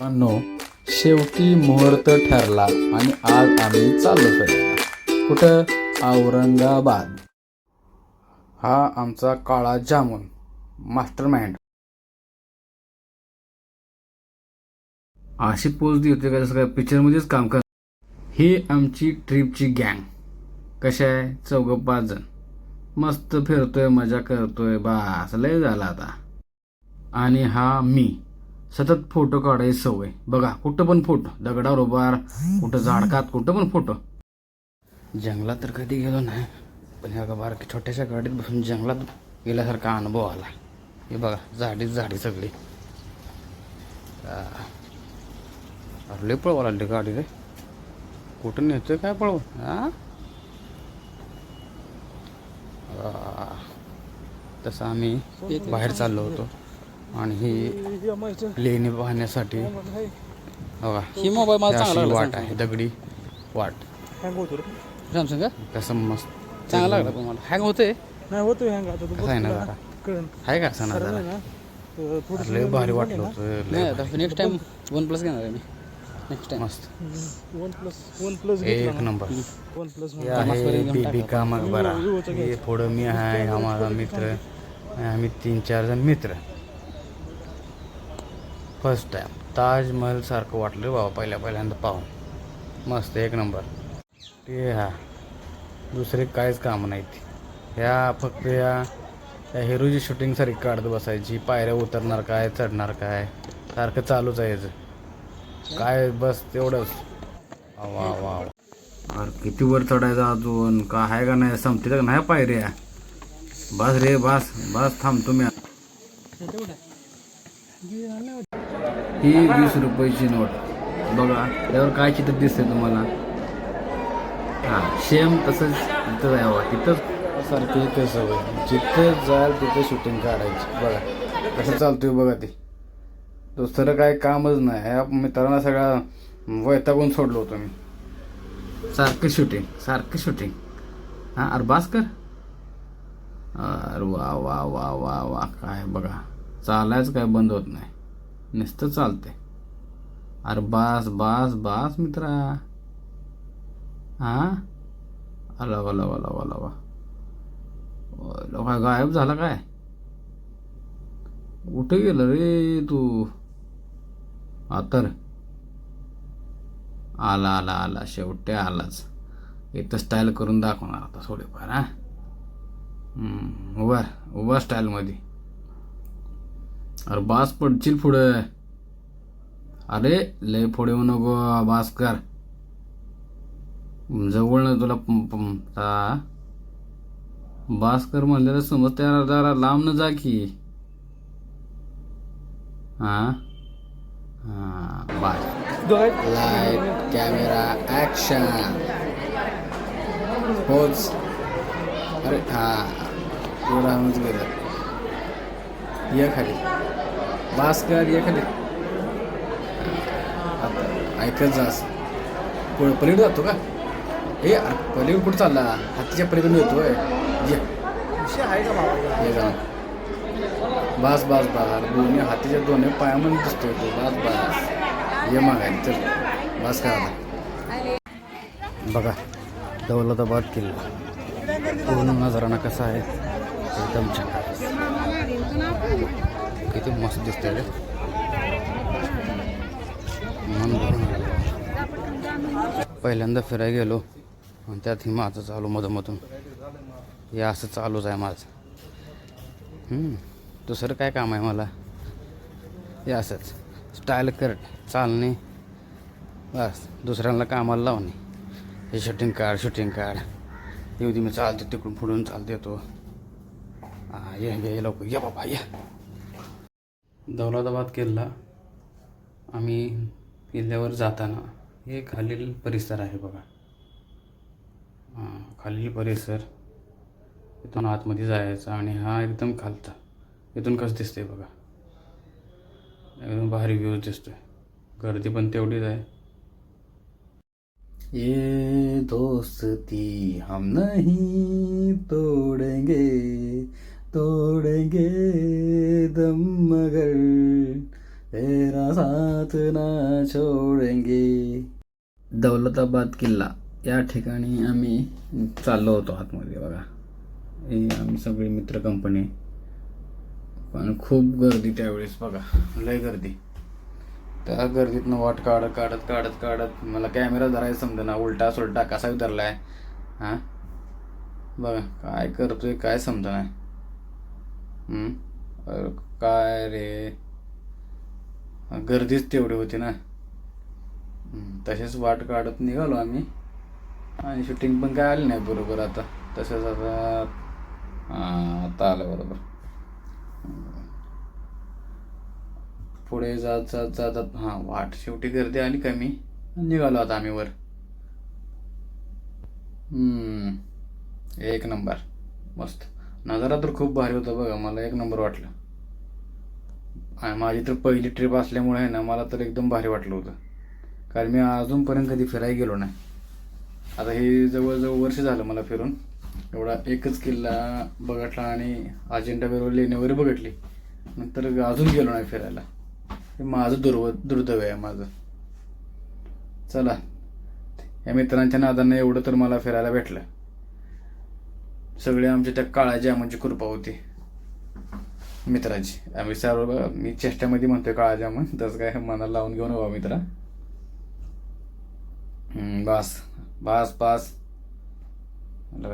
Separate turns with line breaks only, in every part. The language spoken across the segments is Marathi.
मित्रांनो शेवटी मुहूर्त ठरला आणि आज आम्ही चाललो फिरायला. कुठं? औरंगाबाद. हा आमचा काळा जामून मास्टर माइंड अशी पोच देते का? जसं काय पिक्चरमध्येच काम कर. ही आमची ट्रिपची गँग कशा आहे? चौघं पाच जण. मस्त फिरतोय मजा करतोय. बास लय झाला आता. आणि हा मी. सतत फोटो काढायची सवय. बघा कुठं पण फोटो दगडावर उभार कुठं झाडकात कुठं पण फोटो. जंगलात तर कधी गेलो नाही पण ह्या बारकी छोट्याशा गाडीत बसून जंगलात गेल्यासारखा अनुभव आला. हे बघा झाडीच झाडी सगळी. अरे पळवा लागली गाडी रे. कुठं नेतोय काय पळव? हा तसं आम्ही बाहेर चाललो होतो. आणि ही लेणी पाहण्यासाठी बघा
ही मोबाईल मला चांगला लागला
वाट आहे दगडी वाट.
हँग होतो
सॅमसंग का?
कसं मस्त
चांगला लागला मला. हँग होते
नाही होतोय हँग आता.
कसं आहे ना जरा आहे का ना जरा? लय भारी वाटलं होतं
नेक्स्ट टाइम वन प्लस घेणार आहे मी. नेक्स्ट टाइम
मस्त.
वन प्लस वन प्लस
एक नंबर.
वन प्लस
आहे बीबी का मकबरा हे पुढं मी आहे आम्हाला मित्र. आम्ही तीन चार जण मित्र. फर्स्ट टाइम ताजमहल सारखं वाटलं बाबा पहिल्या पहिल्यांदा पाहून. मस्त एक नंबर. ते हा दुसरे काहीच काम नाहीत. ह्या फक्त या त्या हिरोची शूटिंगसारखी काढत बसायची. पायऱ्या उतरणार काय चढणार काय सारखं चालूच आहे काय बस तेवढंच. वा वा वा. अरे किती वर चढायचं अजून? का आहे का नाही? संपते का नाही पायऱ्या? बस रे बस बस थांबतो मी ही वीस रुपयाची नोट. बघा त्यावर काय चित्र दिसतंय तुम्हाला? हा सेम तसंच इथं जावं तिथंच सारखी इथं सवय जिथं जाल तिथं शूटिंग काढायची. बघा कसं चालतोय बघा ते. दुसरं काय कामच नाही. ह्या मित्रांना सगळा वैतागून सोडलो होतो मी. सारखं शूटिंग सारखं शूटिंग हां अरे बास कर अरे वा वा वा वा वा काय बघा. चालायच काय बंद होत नाही. नुसतं चालते अरे बास बास बास मित्रा. हां? आला वाला वाला वाला वा गायब झाला काय? कुठे गेलं रे तू? आता आला आला आला. शेवटी आलाच. इथं स्टाईल करून दाखवणार आता थोडेफार हा? उभार उभा उभा स्टाईलमध्ये अरे बास पडशील पुढं अरे लय पुढे येऊ नको बास कर। जवळ ना तुला. बास कर म्हणलेलं समज त्या जरा लांब न जा की। हा? हा बास लाइट कॅमेरा ॲक्शन पोच अरे हा। एवढं गेलं ये खाली। भास्कर ये खाली. आता ऐकत जास पलीकडे जातो का? अरे पलीकडे कुठं चालला? हातीच्या पलीकडे येतोय. ये. बास बास बास. अरे दोन्ही हातीच्या दोन्ही पायामध्ये दिसतोय तो. बास बास. ये मागायला चल. बास का आता. बघा दौलताबाद किल्ला. पूर्ण नजाराना कसा आहे एकदम छान. किती मस्त दिसते रे. पहिल्यांदा फिरायला गेलो आणि त्यात ही माझं चालू मधोमधून हे असं चालूच आहे माझं. दुसरं काय काम आहे मला? हे असंच. स्टाईल कर चालणे. बस दुसऱ्यांना कामाला लावणे. हे शूटिंग काढ शूटिंग काढ. येऊ दे मी चालते तिकडून फुडून चालते येतो ये ये ये लवकर. ये बाबा ये. दौलताबाद किल्ला आम्ही किल्ल्यावर जाताना हे खालील परिसर आहे बघा. हां खालील परिसर इथून आतमध्ये जायचा आणि हा एकदम खालचा. इथून कसं दिसतंय बघा. एकदम भारी व्ह्यूज दिसतोय. गर्दी पण तेवढीच आहे. ये दोस्ती हम नहीं तोड़ेंगे तोड़ेंगे. साथ ना छोडेंगे. दौलताबाद किल्ला. या ठिकाणी आम्ही चाललो होतो आतमध्ये बघा. हे आम्ही सगळी मित्र कंपनी पण खूप गर्दी त्यावेळेस बघा. लय गर्दी. त्या गर्दीतनं वाट काढत काढत काढत काढत मला कॅमेरा धरायला समजेना. उलटा सुलटा कसा धरलाय हां? बघा काय करतोय काय समजा नाही काय रे? गर्दीच तेवढी होती ना. तसेच वाट काढत निघालो आम्ही. आणि शूटिंग पण काय आली नाही बरोबर आता. तसेच आता आता आलं बरोबर. पुढे जात जात जातात हां वाट शेवटी गर्दी आली कमी. निघालो आता आम्ही वर. एक नंबर. मस्त. नजारा तर खूप भारी होता बघा मला एक नंबर वाटलं. आणि माझी तर पहिली ट्रिप असल्यामुळे आहे ना मला तर एकदम भारी वाटलं होतं. कारण मी अजूनपर्यंत कधी फिरायला गेलो नाही. आता हे जवळजवळ वर्ष झालं मला फिरून. एवढा एकच किल्ला बघितला आणि अजिंठा वेरूळ लेणी वगैरे बघितली. नंतर अजून गेलो नाही फिरायला. हे माझं दुर्व दुर्दैव आहे माझं. चला. या मित्रांच्या नादांना एवढं तर मला फिरायला भेटलं. सगळे आमच्या त्या काळाची आमची कृपा होती. मित्राची. आम्ही सर्व मी चेष्टामध्ये म्हणतोय काळा जामन तसं काय मनाला लावून घेऊन हवा मित्रा. बस. बस बस.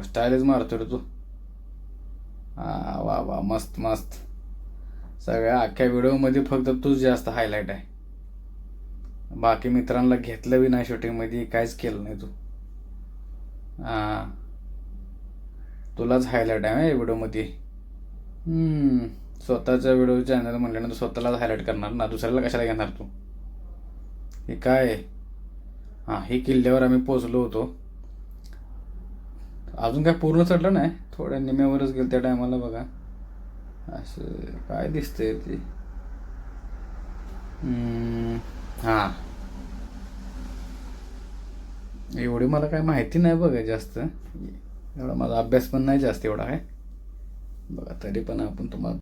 स्टाईलच मारतो रे तू. हा वा वा. मस्त मस्त. सगळ्या अख्ख्या व्हिडिओमध्ये फक्त तूच जास्त हायलाईट आहे. बाकी मित्रांना घेतलं बी नाही शूटिंगमध्ये काहीच केलं नाही तू. हां तुलाच हायलाईट आहे व्हिडिओमध्ये. हम्म, स्वतःचा व्हिडिओ चॅनल म्हटल्यानंतर स्वतःलाच हायलाईट करणार ना? दुसऱ्याला कशाला घेणार तू? हे काय हां हे किल्ल्यावर आम्ही पोचलो होतो. अजून काय पूर्ण चढलं नाही? थोड्या निम्यावरच गेलं त्या टायमाला बघा. असं काय दिसतंय ते? हां. एवढी मला काय माहिती नाही बघा जास्त. एवढा माझा अभ्यास पण नाही जास्त एवढा आहे बघा तरी पण आपण तुम्हाला